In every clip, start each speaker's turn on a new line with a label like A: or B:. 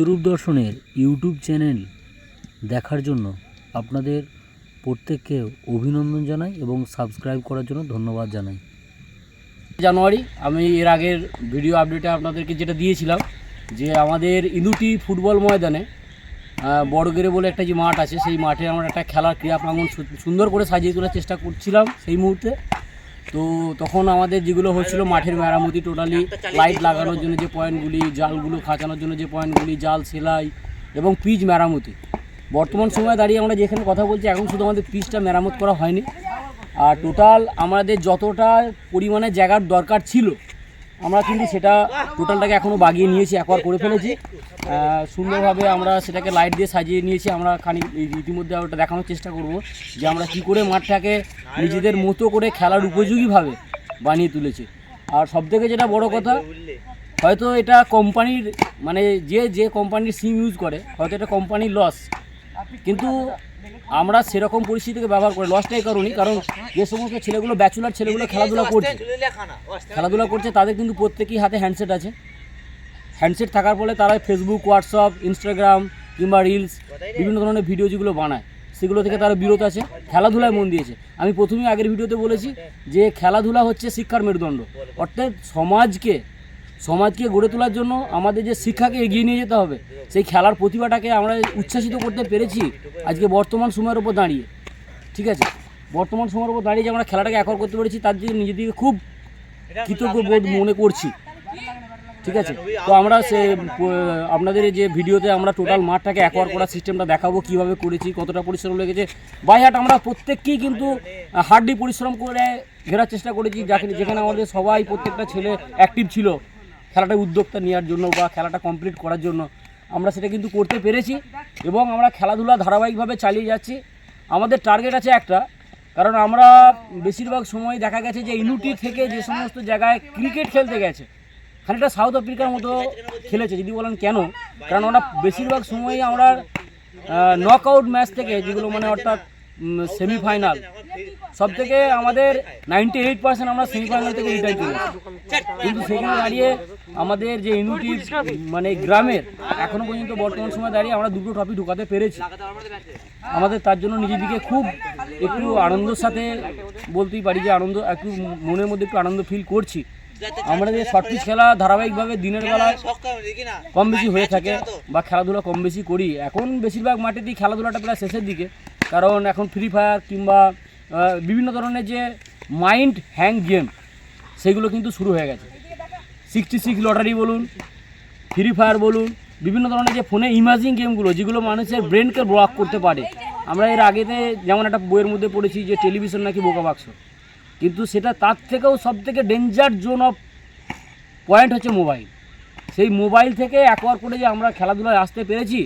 A: বিশ্বরূপ দর্শনের YouTube channel দেখার জন্য আপনাদের প্রত্যেককে অভিনন্দন জানাই এবং সাবস্ক্রাইব করার জন্য ধন্যবাদ জানাই।
B: জানুয়ারি, আমি এর আগের ভিডিও আপডেটে আপনাদেরকে যেটা দিয়েছিলাম, যে আমাদের ইন্দুটি ফুটবল ময়দানে বড়গেরে বলে একটা যে মাঠ আছে, সেই মাঠে আমরা একটা খেলার ক্রীড়া প্রাঙ্গণ সুন্দর করে সাজিয়ে তোলার চেষ্টা করছিলাম সেই মুহূর্তে। তো তখন আমাদের যেগুলো হচ্ছিল মাঠের মেরামতি টোটালি লাইট লাগানোর জন্য যে পয়েন্টগুলি জালগুলো খাঁচানোর জন্য যে পয়েন্টগুলি জাল সেলাই এবং পিচ মেরামতি। বর্তমান সময়ে দাঁড়িয়ে আমরা যেখানে কথা বলছি, এখন শুধু আমাদের পিচটা মেরামত করা হয়নি। আর টোটাল আমাদের যতটা পরিমাণে জায়গার দরকার ছিল আমরা কিন্তু সেটা টোটালটাকে এখনও বাগিয়ে নিয়েছি একবার করে ফেলেছি। সুন্দরভাবে আমরা সেটাকে লাইট দিয়ে সাজিয়ে নিয়েছি, আমরা এই- ইতিমধ্যে ওটা দেখানোর চেষ্টা করব যে আমরা কি করে মাঠটাকে নিজেদের মতো করে খেলার উপযোগীভাবে বানিয়ে তুলেছি। আর সবথেকে যেটা বড় কথা, হয়তো এটা কোম্পানির মানে যে যে কোম্পানির সিম ইউজ করে, হয়তো এটা কোম্পানির লস কিন্তু আমরা সেরকম পরিস্থিতিকে ব্যবহার করি লসটা এই কারণেই কারণ যে সমস্ত ছেলেগুলো ব্যাচুলার ছেলেগুলো খেলাধুলা করছে খেলাধুলা করছে তাদের কিন্তু প্রত্যেকেই হাতে হ্যান্ডসেট আছে। হ্যান্ডসেট থাকার ফলে তারা ফেসবুক হোয়াটসঅ্যাপ ইনস্টাগ্রাম কিংবা রিলস বিভিন্ন ধরনের ভিডিও যেগুলো বানায় সেগুলো থেকে তারা বিরত আছে খেলাধুলায় মন দিয়েছে। আমি প্রথমেই আগের ভিডিওতে বলেছি যে খেলাধুলা হচ্ছে শিক্ষার মেরুদণ্ড। অর্থাৎ সমাজকে সমাজকে গড়ে তোলার জন্য আমাদের যে শিক্ষাকে এগিয়ে নিয়ে যেতে হবে, সেই খেলার প্রতিভাটাকে আমরা উচ্ছ্বাসিত করতে পেরেছি আজকে বর্তমান সময়ের উপর দাঁড়িয়ে। ঠিক আছে? বর্তমান সময়ের উপর দাঁড়িয়ে যে আমরা খেলাটাকে একর করতে পেরেছি, তার জন্য নিজেদেরকে খুব কৃতজ্ঞ বোধ মনে করছি। ঠিক আছে? তো আমরা সে আপনাদের যে ভিডিওতে আমরা টোটাল মাঠটাকে অ্যাকোয়ার করার সিস্টেমটা দেখাবো, কীভাবে করেছি, কতটা পরিশ্রম লেগেছে। বাইহাট আমরা প্রত্যেককেই কিন্তু হার্ডলি পরিশ্রম করে ঘেরার চেষ্টা করেছি, যাকে যেখানে আমাদের সবাই, প্রত্যেকটা ছেলে অ্যাক্টিভ ছিল। খেলাটা উদ্যোক্তা নেওয়ার জন্য বা খেলাটা কমপ্লিট করার জন্য। আমরা সেটা কিন্তু করতে পেরেছি এবং আমরা খেলাধুলা ধারাবাহিকভাবে চালিয়ে যাচ্ছি। আমাদের টার্গেট আছে একটা, কারণ আমরা বেশিরভাগ সময় দেখা গেছে যে ইউনিটি থেকে যে সমস্ত জায়গায় ক্রিকেট খেলতে গেছে, খানিকটা সাউথ আফ্রিকার মতো খেলেছে, যদি বলেন কেন? কারণ ওরা বেশিরভাগ সময়ই আমরা নক আউট ম্যাচ থেকে যেগুলো মানে অর্থাৎ সেমিফাইনাল সব থেকে আমাদের নাইনটি এইট পার্সেন্ট আমরা সেমিফাইনাল থেকে রিটার্ন এসেছি। কিন্তু সেখানে দাঁড়িয়ে আমাদের যে ইউনিটি মানে গ্রামের, এখনও পর্যন্ত বর্তমান সময় দাঁড়িয়ে আমরা দুটো ট্রফি ঢুকাতে পেরেছি। আমাদের তার জন্য নিজেদিকে খুব একটু আনন্দের সাথে বলতেই পারি যে আনন্দ, একটু মনের মধ্যে একটু আনন্দ ফিল করছি। আমরা যে শর্ট পিচ খেলা ধারাবাহিকভাবে দিনের বেলায় কম বেশি হয়ে থাকে বা খেলাধুলা কম বেশি করি, এখন বেশিরভাগ মাঠেতেই খেলাধুলাটা প্রায় শেষের দিকে। কারণ এখন ফ্রি ফায়ার কিংবা বিভিন্ন ধরনের যে মাইন্ড হ্যাং গেম সেগুলো কিন্তু শুরু হয়ে গেছে। সিক্সটি সিক্স লটারি বলুন ফ্রি ফায়ার বলুন, বিভিন্ন ধরনের যে ফোনে ইমাজিং গেমগুলো যেগুলো মানুষের ব্রেনকে ব্লক করতে পারে। আমরা এর আগেতে যেমন একটা বইয়ের মধ্যে পড়েছি যে টেলিভিশন নাকি বোকা বাক্স। কিন্তু সেটা তার থেকেও সব থেকে ডেঞ্জার জোন অফ পয়েন্ট হচ্ছে মোবাইল সেই মোবাইল থেকে একবার করে যে আমরা খেলাধুলায় আসতে পেরেছি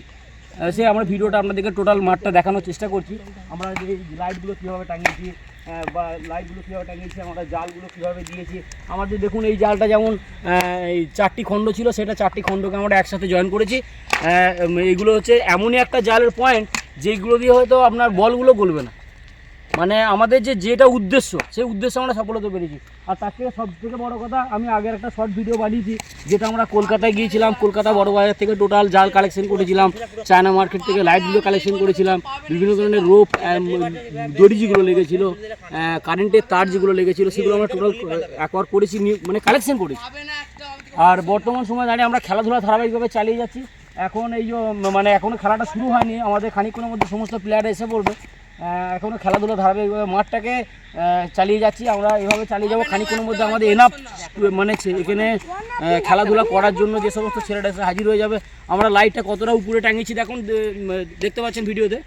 B: সে আমরা ভিডিওটা আপনাদেরকে টোটাল মাঠটা দেখানোর চেষ্টা করছি। আমরা যে লাইটগুলো কীভাবে টাঙিয়েছি বা লাইটগুলো কীভাবে টাঙিয়েছি, আমরা জালগুলো কীভাবে দিয়েছি আমাদের দেখুন এই জালটা যেমন এই চারটি খণ্ড ছিল, সেটা চারটি খণ্ডকে আমরা একসাথে জয়েন করেছি। এইগুলো হচ্ছে এমনই একটা জালের পয়েন্ট যেগুলো দিয়ে হয়তো আপনার বলগুলো গলবে না। মানে আমাদের যে যেটা উদ্দেশ্য, সেই উদ্দেশ্য আমরা সফল হতে পেরেছি। আর তার থেকে সব থেকে বড়ো কথা, আমি আগের একটা শর্ট ভিডিও বানিয়েছি, যেটা আমরা কলকাতায় গিয়েছিলাম, কলকাতা বড় বাজার থেকে টোটাল জাল কালেকশন করেছিলাম চায়না মার্কেট থেকে লাইটগুলো কালেকশন করেছিলাম, বিভিন্ন ধরনের রোপ দড়ি যেগুলো লেগেছিল কারেন্টের তার যেগুলো লেগেছিল, সেগুলো আমরা টোটাল একবার করেছি মানে কালেকশন করেছি। আর বর্তমান সময় দাঁড়িয়ে আমরা খেলাধুলা ধারাবাহিকভাবে চালিয়ে যাচ্ছি। এখন এই মানে এখনও খেলাটা শুরু হয়নি, আমাদের খানিকক্ষণের মধ্যে সমস্ত প্লেয়ার এসে পড়বে। এখনও খেলাধুলা ধারাবাহিকভাবে মাঠটাকে চালিয়ে যাচ্ছি। আমরা এভাবে চালিয়ে যাব। খানিকক্ষণের মধ্যে আমাদের এনাফ মানে এখানে খেলাধুলা করার জন্য যে সমস্ত ছেলেটা হাজির হয়ে যাবে। আমরা লাইটটা কতটা উপরে টাঙিয়েছি দেখুন দেখতে পাচ্ছেন ভিডিওতে।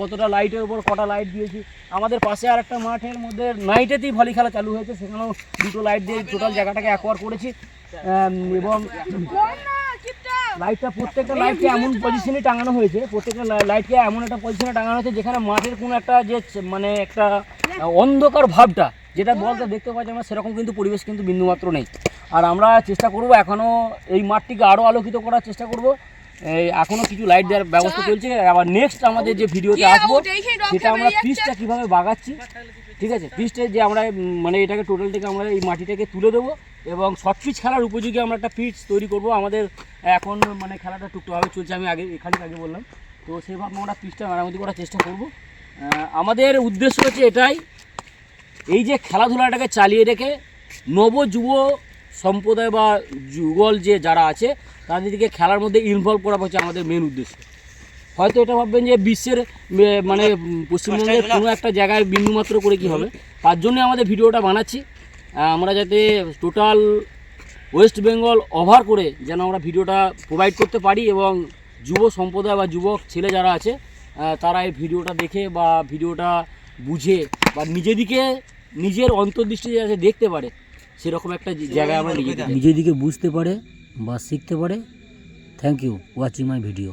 B: কতটা লাইটের উপর কটা লাইট দিয়েছি। আমাদের পাশে আর একটা মাঠের মধ্যে নাইটেতেই ভলি খেলা চালু হয়েছে। সেখানেও দুটো লাইট দিয়ে টোটাল জায়গাটাকে অ্যাকোয়ার করেছি। এবং লাইটটা প্রত্যেকটা লাইটকে এমন পজিশনে টাঙানো হয়েছে প্রত্যেকটা লাইটকে এমন একটা পজিশনে টাঙানো হয়েছে যেখানে মাঠের কোনো একটা যে মানে একটা অন্ধকার ভাবটা যেটা বলতে দেখতে পাচ্ছি আমরা সেরকম কিন্তু পরিবেশ কিন্তু বিন্দুমাত্র নেই। আর আমরা চেষ্টা করব এখনও এই মাঠটিকে আরও আলোকিত করার চেষ্টা করব। এই এখনও কিছু লাইট দেওয়ার ব্যবস্থা চলছে। আবার নেক্সট আমাদের যে ভিডিওতে আসব সেটা আমরা পিসটা কীভাবে বাগাচ্ছি ঠিক আছে? পিসটা যে আমরা মানে এটাকে টোটালটাকে আমরা এই মাটিটাকে তুলে দেবো। এবং শর্ট পিচ খেলার উপযোগী আমরা একটা পিচ তৈরি করব। আমাদের এখন মানে খেলাটা টুকটুকভাবে চলছে, আমি আগে এখানে আগে বললাম। তো সেইভাবে আমরা পিচটা মেরামতি করার চেষ্টা করব। আমাদের উদ্দেশ্য হচ্ছে এটাই, এই যে খেলাধুলাটাকে চালিয়ে রেখে নব যুব সম্প্রদায় বা যুগল যে যারা আছে, তাদেরকে খেলার মধ্যে ইনভলভ করা হচ্ছে আমাদের মেন উদ্দেশ্য। হয়তো এটা ভাববেন যে বিশ্বের মানে পশ্চিমবঙ্গের কোনো একটা জায়গায় বিন্দুমাত্র করে কি হবে। তার জন্য আমাদের ভিডিওটা বানাচ্ছি। আমরা যাতে টোটাল ওয়েস্ট বেঙ্গল ওভার করে যেন আমরা ভিডিওটা প্রোভাইড করতে পারি এবং যুব সম্প্রদায় বা যুবক ছেলে যারা আছে তারা এই ভিডিওটা দেখে বা ভিডিওটা বুঝে বা নিজেদিকে নিজের অন্তর্দৃষ্টি যাতে দেখতে পারে, সেরকম একটা জায়গায় আমরা
A: নিজেদিকে বুঝতে পারে বা শিখতে পারে। Thank you watching my video